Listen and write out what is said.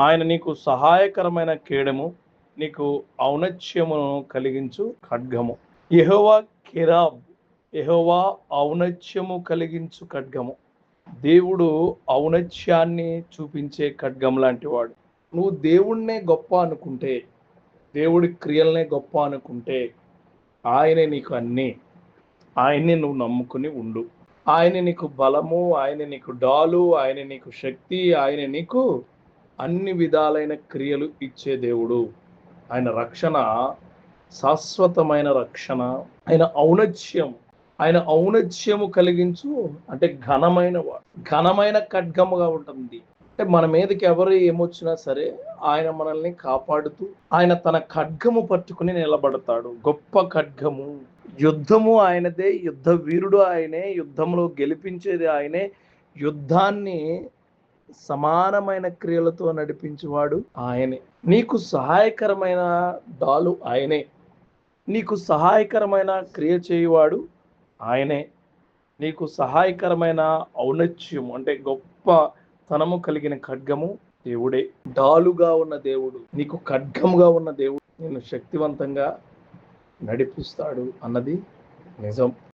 ఆయన నీకు సహాయకరమైన కేడము నీకు ఔనత్యమును కలిగించు ఖడ్గము. యహోవా కిరాబ్ యహోవా ఔనత్యము కలిగించు ఖడ్గము. దేవుడు ఔనత్యాన్ని చూపించే ఖడ్గం లాంటి వాడు. నువ్వు దేవుణ్ణే గొప్ప అనుకుంటే దేవుడి క్రియలనే గొప్ప అనుకుంటే ఆయనే నీకు అన్నీ. ఆయన్ని నువ్వు నమ్ముకుని ఉండు. ఆయన నీకు బలము ఆయన నీకు డాలు ఆయన నీకు శక్తి ఆయన నీకు అన్ని విధాలైన క్రియలు ఇచ్చే దేవుడు. ఆయన రక్షణ శాశ్వతమైన రక్షణ ఆయన ఔనత్యం ఆయన ఔనత్యము కలిగించు అంటే ఘనమైన వాడు. ఘనమైన ఖడ్గముగా ఉంటుంది. అంటే మన మీదకి ఎవరు ఏమొచ్చినా సరే ఆయన మనల్ని కాపాడుతూ ఆయన తన ఖడ్గము పట్టుకుని నిలబడతాడు. గొప్ప ఖడ్గము. యుద్ధము ఆయనదే. యుద్ధ వీరుడు ఆయనే. యుద్ధంలో గెలిపించేది ఆయనే. యుద్ధాన్ని సమానమైన క్రియలతో నడిపించేవాడు ఆయనే. నీకు సహాయకరమైన డాలు ఆయనే. నీకు సహాయకరమైన క్రియ చేయువాడు ఆయనే. నీకు సహాయకరమైన ఔన్నత్యం అంటే గొప్ప తనము కలిగిన ఖడ్గము దేవుడే. డాలుగా ఉన్న దేవుడు నీకు ఖడ్గముగా ఉన్న దేవుడు నేను శక్తివంతంగా నడిపిస్తాడు అన్నది నిజం.